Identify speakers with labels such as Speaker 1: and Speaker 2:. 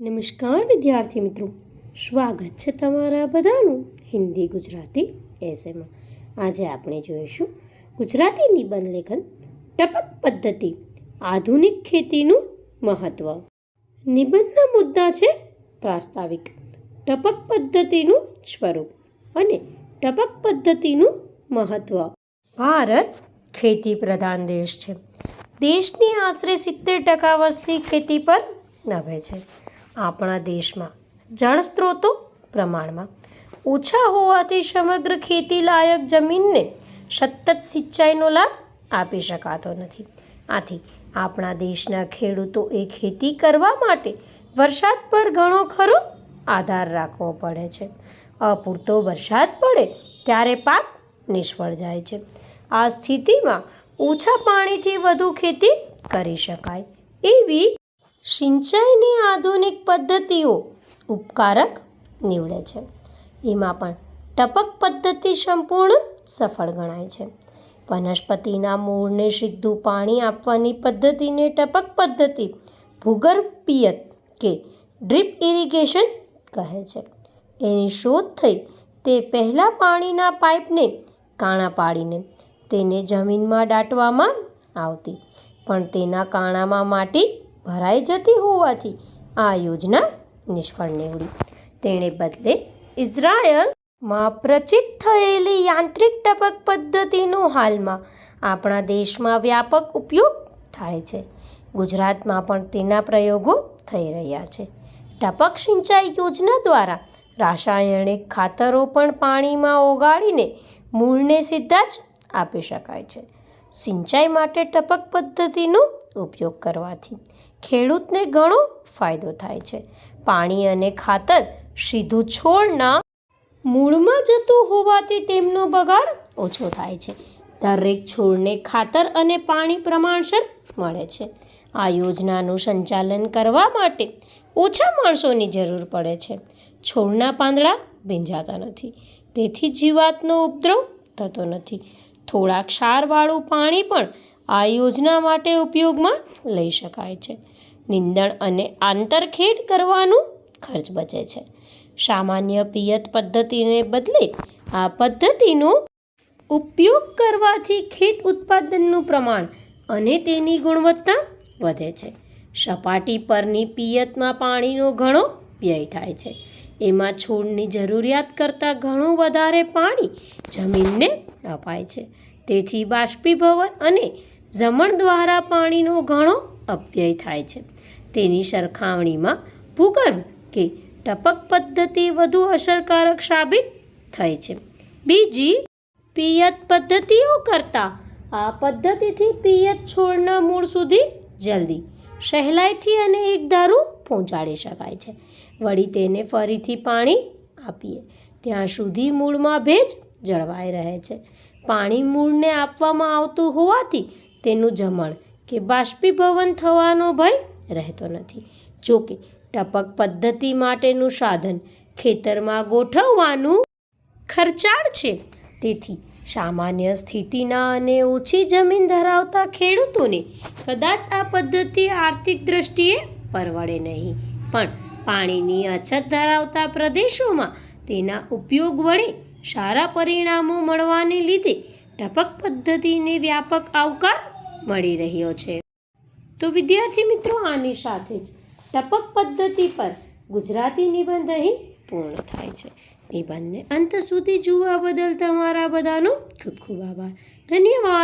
Speaker 1: નમસ્કાર વિદ્યાર્થી મિત્રો. સ્વાગત છે તમારા બધાનું હિન્દી ગુજરાતી એસેમાં આજે આપણે જોઈશું ગુજરાતી નિબંધ લેખન ટપક પદ્ધતિ આધુનિક ખેતીનું મહત્ત્વ નિબંધના મુદ્દા છે પ્રાસ્તાવિક. ટપક પદ્ધતિનું સ્વરૂપ અને ટપક પદ્ધતિનું મહત્ત્વ ભારત ખેતી પ્રધાન દેશ છે. દેશની આશરે સિત્તેર ટકા વસ્તી ખેતી પર નભે છે. આપણા દેશમાં. જળ સ્ત્રોતો પ્રમાણમાં. ઓછા હોવાથી સમગ્ર ખેતી લાયક જમીનને સતત સિંચાઈનો લાભ આપી શકાતો નથી. આથી આપણા દેશના ખેડૂતો એ ખેતી કરવા માટે વરસાદ પર ઘણો ખરો આધાર રાખવો પડે છે. અપૂરતો વરસાદ પડે ત્યારે પાક નિષ્ફળ જાય છે. આ સ્થિતિમાં ઓછા પાણીથી વધુ ખેતી કરી શકાય. એવી સિંચાઈની આધુનિક પદ્ધતિઓ ઉપકારક નીવડે છે. એમાં પણ ટપક પદ્ધતિ સંપૂર્ણ સફળ ગણાય છે. વનસ્પતિના મૂળને સીધું પાણી આપવાની પદ્ધતિને ટપક પદ્ધતિ ભૂગર્ભ પિયત કે ડ્રીપ ઇરિગેશન કહે છે. એની શોધ થઈ તે પહેલાં પાણીના પાઇપને કાણા પાડીને તેને જમીનમાં દાટવામાં આવતી. પણ તેના કાણામાં માટી ભરાઈ જતી હોવાથી આ યોજના નિષ્ફળ નીવડી. તેણે બદલે ઇઝરાયલમાં પ્રચિત થયેલી યાંત્રિક ટપક પદ્ધતિનો હાલમાં આપણા દેશમાં વ્યાપક ઉપયોગ થાય છે. ગુજરાતમાં પણ તેના પ્રયોગો થઈ રહ્યા છે. ટપક સિંચાઈ યોજના દ્વારા રાસાયણિક ખાતરો પણ પાણીમાં ઓગાળીને મૂળને સીધા જ આપી શકાય છે. સિંચાઈ માટે ટપક પદ્ધતિનો ઉપયોગ કરવાથી ખેડૂતને ઘણો ફાયદો થાય છે. પાણી અને ખાતર સીધું છોડના મૂળમાં જતું હોવાથી તેમનો બગાડ ઓછો થાય છે. દરેક છોડને ખાતર અને પાણી પ્રમાણસર મળે છે. આ યોજનાનું સંચાલન કરવા માટે ઓછા માણસોની જરૂર પડે છે. છોડના પાંદડા ભીંજાતા નથી. તેથી જીવાતનો ઉપદ્રવ થતો નથી. થોડા ક્ષારવાળું પાણી પણ આ યોજના માટે ઉપયોગમાં લઈ શકાય છે. નિંદણ અને આંતરખેડ કરવાનું ખર્ચ બચે છે. સામાન્ય પિયત પદ્ધતિને બદલે આ પદ્ધતિનો ઉપયોગ કરવાથી ખેત ઉત્પાદનનું પ્રમાણ અને તેની ગુણવત્તા વધે છે. સપાટી પરની પિયતમાં પાણીનો ઘણો વ્યય થાય છે. એમાં છોડની જરૂરિયાત કરતાં ઘણું વધારે પાણી જમીનને અપાય છે. તેથી બાષ્પીભવન અને જમણ દ્વારા પાણીનો ઘણો અપ્યય થાય છે. તેની સરખામણીમાં ભૂગર્ભ કે ટપક પદ્ધતિ વધુ અસરકારક સાબિત થઈ છે. બીજી, પિયત પદ્ધતિઓ કરતાં આ પદ્ધતિથી પિયત છોડના મૂળ સુધી જલ્દી, સહેલાઈથી અને એક દારૂ પહોંચાડી શકાય છે. વળી તેને ફરીથી પાણી આપીએ. ત્યાં સુધી મૂળમાં ભેજ જળવાઈ રહે છે. પાણી મૂળને આપવામાં આવતું હોવાથી તેનું જમણ કે બાષ્પીભવન થવાનો ભય રહેતો નથી. જોકે ટપક પદ્ધતિ માટેનું સાધન ખેતરમાં ગોઠવવાનું ખર્ચાળ છે. તેથી સામાન્ય સ્થિતિના અને ઓછી જમીન ધરાવતા ખેડૂતોને કદાચ આ પદ્ધતિ આર્થિક દ્રષ્ટિએ પરવડે નહીં. પણ પાણીની અછત ધરાવતા પ્રદેશોમાં તેના ઉપયોગ વડે સારા પરિણામો મળવાને લીધે ટપક પદ્ધતિને વ્યાપક આવકાર મળી રહ્યો છે. તો વિદ્યાર્થી મિત્રો, આની સાથે જ ટપક પદ્ધતિ પર ગુજરાતી નિબંધ અહીં પૂર્ણ થાય છે. નિબંધને અંત સુધી જોવા બદલ તમારા બધાનો ખૂબ ખૂબ આભાર. ધન્યવાદ.